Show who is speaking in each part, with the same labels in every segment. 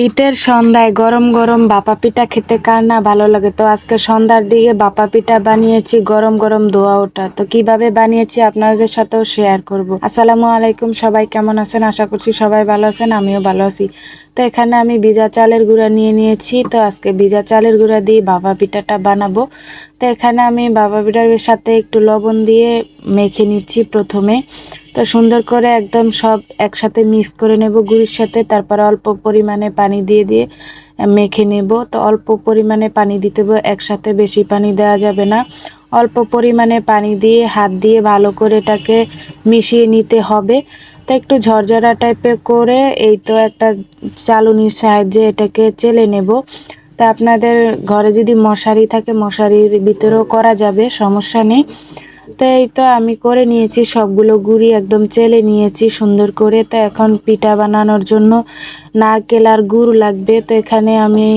Speaker 1: শীতের সন্ধ্যায় গরম গরম বাপা পিঠা খেতে কার না ভালো লাগে? তো আজকে সন্ধ্যার দিকে বাপা পিঠা বানিয়েছি, গরম গরম ধোয়া ওটা। তো কীভাবে বানিয়েছি আপনাদের সাথেও শেয়ার করব। আসসালামু আলাইকুম, সবাই কেমন আছেন? আশা করছি সবাই ভালো আছেন, আমিও ভালো আছি। তো এখানে আমি ভিজা চালের গুঁড়া নিয়ে নিয়েছি। তো আজকে ভিজা চালের গুঁড়া দিয়ে বাপা পিঠাটা বানাবো। তো এখানে আমি বাবা পিঠার সাথে একটু লবণ দিয়ে মেখে নিচ্ছি প্রথমে। তো সুন্দর করে একদম সব একসাথে মিক্স করে নেব গুড়ির সাথে, তারপরে অল্প পরিমাণে পানি দিয়ে দিয়ে মেখে নেব। তো অল্প পরিমাণে পানি দিতে হবে, একসাথে বেশি পানি দেওয়া যাবে না। অল্প পরিমাণে পানি দিয়ে হাত দিয়ে ভালো করে এটাকে মিশিয়ে নিতে হবে। তো একটু ঝরঝরা টাইপের করে এই তো একটা চালুনির সাহায্যে এটাকে চেলে নেব। তা আপনাদের ঘরে যদি মশারি থাকে, মশারির ভিতরেও করা যাবে, সমস্যা নেই। তো এই তো আমি করে নিয়েছি, সবগুলো গুড়ি একদম চেলে নিয়েছি সুন্দর করে। তো এখন পিঠা বানানোর জন্য নারকেল আর গুড় লাগবে। তো এখানে আমি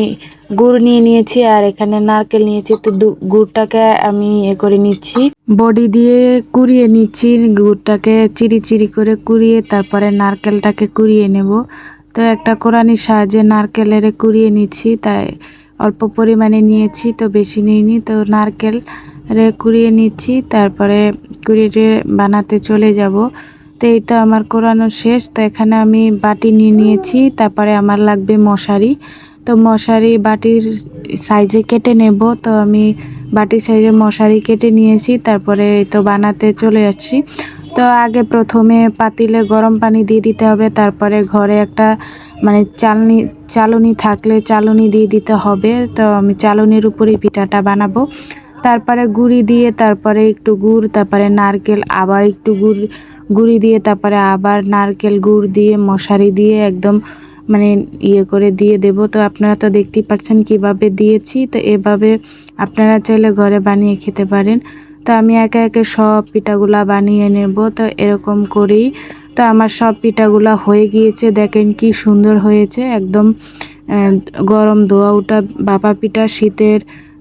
Speaker 1: গুড় নিয়ে নিয়েছি আর এখানে নারকেল নিয়েছি। তো গুড়টাকে আমি এ করে নিচ্ছি। বডি দিয়ে কুড়িয়ে নিচ্ছি, গুড়টাকে চিরি চিরি করে কুড়িয়ে তারপরে নারকেলটাকে কুড়িয়ে নেব। তো একটা কোরআনির সাহায্যে নারকেলের কুড়িয়ে নিচ্ছি, তাই অল্প পরিমাণে নিয়েছি, তো বেশি নিইনি। তো নারকেল রে কুড়িয়ে নিচ্ছি, তারপরে কুড়িয়ে বানাতে চলে যাব। তো এই তো আমার কোরানো শেষ, তো এখানে আমি বাটি নিয়ে নিয়েছি, তারপরে আমার লাগবে মশারি। তো মশারি বাটির সাইজে কেটে নেব, তো আমি বাটির সাইজে মশারি কেটে নিয়েছি, তারপরে তো বানাতে চলে যাচ্ছি তো আগে প্রথমে পাতিলে গরম পানি দিয়ে দিতে হবে, তারপরে ঘরে একটা মানে চালনি চালনি থাকলে চালনি দিয়ে দিতে হবে। তো আমি চালনির উপরেই পিঠাটা বানাবো। তারপরে গুঁড়ি দিয়ে তারপরে একটু গুড়, তারপরে নারকেল, আবার একটু গুড়, গুঁড়ি দিয়ে তারপরে আবার নারকেল গুড় দিয়ে, মশারি দিয়ে একদম মানে ইয়ে করে দিয়ে দেব। তো আপনারা তো দেখতেই পাচ্ছেন কীভাবে দিয়েছি। তো এভাবে আপনারা চাইলে ঘরে বানিয়ে খেতে পারেন। তো আমি একে একে সব পিঠাগুলা বানিয়ে নেব। তো এরকম করি তো আমার সব পিঠাগুলা হয়ে গিয়েছে। দেখেন কি সুন্দর হয়েছে। একদম গরম দোয়া ওটা বাপা পিঠা শীতের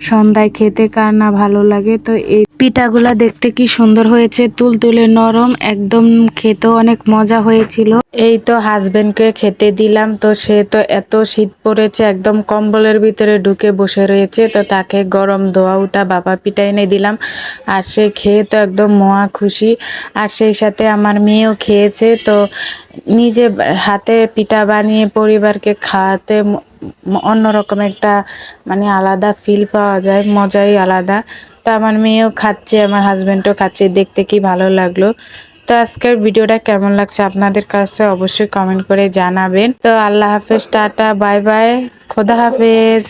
Speaker 1: সন্ধ্যায় খেতে কার না ভালো লাগে। তো এই পিঠাগুলা দেখতে কি সুন্দর হয়েছে, তুলতুলে নরম, একদম খেতেও অনেক মজা হয়েছিল। এই তো হাজবেন্ডকে খেতে দিলাম, তো সে তো এত শীত পড়েছে, একদম কম্বলের ভিতরে ঢুকে বসে রয়েছে, তো তাকে গরম দোয়া উঠা বাবা পিঠা এনে দিলাম। আর সে খেয়ে তো একদম মহা খুশি। আর সেই সাথে আমার মেয়েও খেয়েছে, তো নিজে হাতে পিঠা বানিয়ে পরিবারকে খাওয়াতে অন্যরকম একটা মানে আলাদা ফিল পাওয়া যায়, মজাই আলাদা। তো আমার মেয়েও খাচ্ছে, আমার হাজব্যান্ডও খাচ্ছে, দেখতে কি ভালো লাগল। তো আজকের ভিডিওটা কেমন লাগছে আপনাদের কাছে অবশ্যই কমেন্ট করে জানাবেন। তো আল্লাহ হাফেজ, টাটা বাই বাই খোদা হাফেজ।